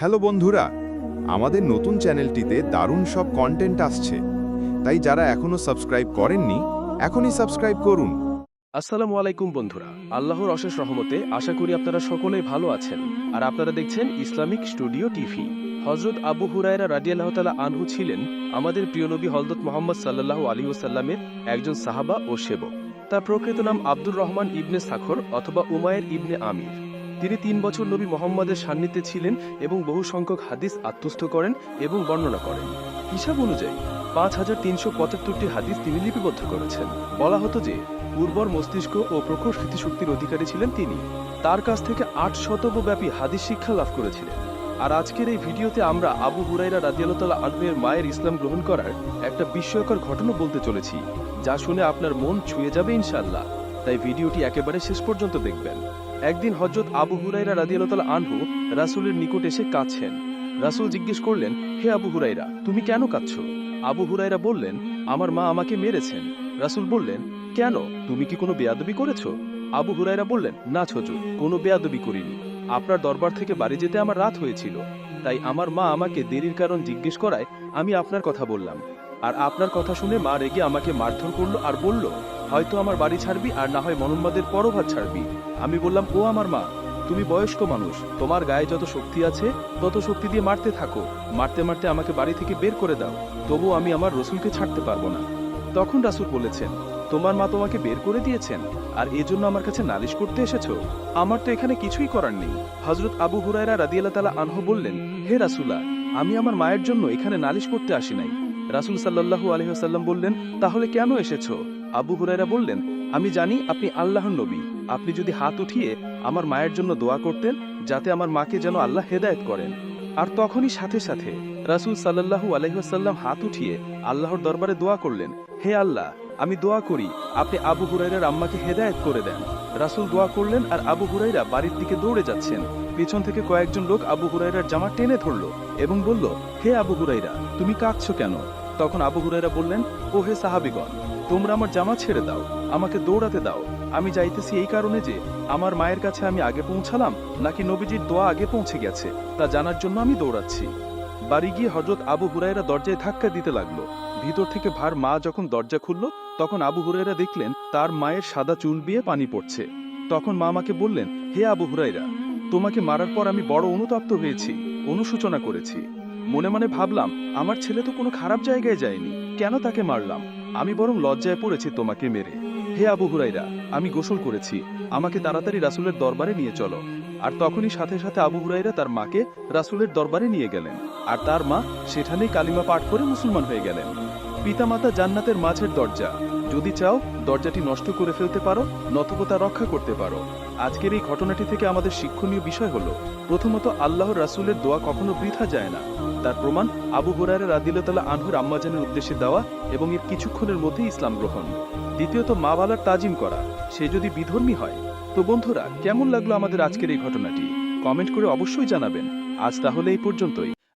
Hello বন্ধুরা, আমাদের নতুন চ্যানেলটিতে দারুণ সব কন্টেন্ট আসছে। তাই যারা এখনও সাবস্ক্রাইব করেননি, এখনই সাবস্ক্রাইব করুন। আসসালামু আলাইকুম বন্ধুরা, আল্লাহর অশেষ রহমতে আশা করি আপনারা সকলেই ভালো আছেন। আর আপনারা দেখছেন ইসলামিক স্টুডিও টিভি। হজরত আবু হুরায়রা রাডিয়াল্লাহ তালা আনহু ছিলেন আমাদের প্রিয় নবী হজরত মোহাম্মদ সাল্লাহ আলী ওসাল্লামের একজন সাহাবা ও সেবক। তার প্রকৃত নাম আব্দুর রহমান ইবনে সাখর অথবা উমায়ের ইবনে আমির। তিনি তিন বছর নবী মোহাম্মদের সান্নিধ্যে ছিলেন এবং বহু সংখ্যক হাদিস আত্মস্থ করেন এবং বর্ণনা করেন। হিসাব অনুযায়ী, পাঁচ হাজার তিনশো পঁচাত্তরটি হাদিস তিনি লিপিবদ্ধ করেছেন। বলা হতো যে, উর্বর মস্তিষ্ক ও প্রখর স্মৃতিশক্তির অধিকারী ছিলেন তিনি। তার কাছ থেকে আট শতব্যাপী হাদিস শিক্ষা লাভ করেছিলেন। আর আজকের এই ভিডিওতে আমরা আবু হুরাইরা রাদিয়াল্লাহ আনহুয়ের মায়ের ইসলাম গ্রহণ করার একটা বিস্ময়কর ঘটনা বলতে চলেছি, যা শুনে আপনার মন ছুঁয়ে যাবে ইনশাআল্লাহ। তাই ভিডিওটি একেবারে শেষ পর্যন্ত দেখবেন। একদিন হজরত আবু হুরাইরা রাদিয়াল্লাহ আনহু রাসূলের নিকট এসে কাঁদছেন। রাসূল জিজ্ঞেস করলেন, হে আবু হুরাইরা তুমি কেন কাঁদছো? আবু হুরাইরা বললেন, আমার মা আমাকে মেরেছেন। রাসূল বললেন, কেন? তুমি কি কোনো বেয়াদবি করেছ? আবু হুরাইরা বললেন, না ছোজু, কোনো বেয়াদবি করিনি। আপনার দরবার থেকে বাড়ি যেতে আমার রাত হয়েছিল। তাই আমার মা আমাকে দেরির কারণ জিজ্ঞেস করায় আমি আপনার কথা বললাম। আর আপনার কথা শুনে মা রেগে আমাকে মারধর করল আর বলল, হয়তো আমার বাড়ি ছাড়বি আর না হয় মনোন্মাদের পরভাত ছাড়বি। আমি বললাম, ও আমার মা, তুমি বয়স্ক মানুষ, তোমার গায়ে যত শক্তি আছে, তত শক্তি দিয়ে মারতে থাকো। মারতে মারতে আমাকে বাড়ি থেকে বের করে দাও তবু আমি আমার রসুলকে ছাড়তে পারব না। তখন রাসুল বলেছেন, তোমার মা তোমাকে বের করে দিয়েছেন, আর এজন্য আমার কাছে নালিশ করতে এসেছ। আমার তো এখানে কিছুই করার নেই। হজরত আবু হুরায়রা রাদিয়াল্লাহ তালা আনহ বললেন, হে রাসুলা, আমি আমার মায়ের জন্য এখানে নালিশ করতে আসি নাই। রাসুল সাল্লাহু আলহিহাল্লাম বললেন, তাহলে কেন এসেছ? আবু হুরায়রা বললেন, আমি জানি আপনি আল্লাহর নবী। আপনি যদি হাত উঠিয়ে আমার মায়ের জন্য দোয়া করতেন, যাতে আমার মাকে যেন আল্লাহ হেদায়েত করেন। আর তখনই সাথে সাথে রাসুল সাল্লাহু আলহিহাল্লাম হাত উঠিয়ে আল্লাহর দরবারে দোয়া করলেন, হে আল্লাহ, আমি দোয়া করি, আপনি আবু হুরাইরার আম্মাকে হেদায়েত করে দেন। রাসুল দোয়া করলেন আর আবু হুরাইরা বাড়ির দিকে দৌড়ে যাচ্ছেন। পিছন থেকে কয়েকজন লোক আবু হুরাইরার জামা টেনে ধরল এবং বলল, হে আবু হুরাইরা তুমি কাঁদছ কেন? তখন আবু হুরাইরা বললেন, ও হে সাহাবিগণ, তোমরা আমার জামা ছেড়ে দাও, আমাকে দৌড়াতে দাও। আমি যাইতেছি এই কারণে যে, আমার মায়ের কাছে আমি আগে পৌঁছালাম, নাকি নবীজির দোয়া আগে পৌঁছে গেছে, তা জানার জন্য আমি দৌড়াচ্ছি। বাড়ি গিয়ে হজরত আবু হুরাইরা দরজায় ধাক্কা দিতে লাগল। ভিতর থেকে ভার মা যখন দরজা খুলল, তখন আবু হুরাইরা দেখলেন, তার মায়ের সাদা চুল বিয়ে পানি পড়ছে। তখন মা আমাকে বললেন, হে আবু হুরাইরা তোমাকে মারার পর আমি বড় অনুতপ্ত হয়েছি, অনুশোচনা করেছি। মনে মনে ভাবলাম, আমার ছেলে তো কোনো খারাপ জায়গায় যায়নি। কেন তাকে মারলাম? আমি বরং লজ্জায় পড়েছি তোমাকে মেরে। হে আবু হুরাইরা আমি গোসল করেছি। আমাকে তাড়াতাড়ি রাসুলের দরবারে নিয়ে চলো। আর তখনই সাথে সাথে আবু হুরাইরা তার মাকে রাসুলের দরবারে নিয়ে গেলেন। আর তার মা সেখানেই কালিমা পাঠ করে মুসলমান হয়ে গেলেন। পিতামাতা জান্নাতের মাঝের দরজা। যদি চাও, দরজাটি নষ্ট করে ফেলতে পারো, নতবা তা রক্ষা করতে পারো। আজকের এই ঘটনাটি থেকে আমাদের শিক্ষণীয় বিষয় হলো, প্রথমত আল্লাহর রাসুলের দোয়া কখনো বৃথা যায় না। তার প্রমাণ আবু হুরায়রা রাদিল্লাহ আনহুর আম্মাজানের উদ্দেশ্যে দেওয়া এবং এর কিছুক্ষণের মধ্যেই ইসলাম গ্রহণ। দ্বিতীয়ত, মা বালার তাজিম করা। সে যদি বিধর্মী হয়, তো বন্ধুরা, কেমন লাগল আমাদের আজকের এই ঘটনাটি? কমেন্ট করে অবশ্যই জানাবেন। আজ তাহলে এই পর্যন্তই।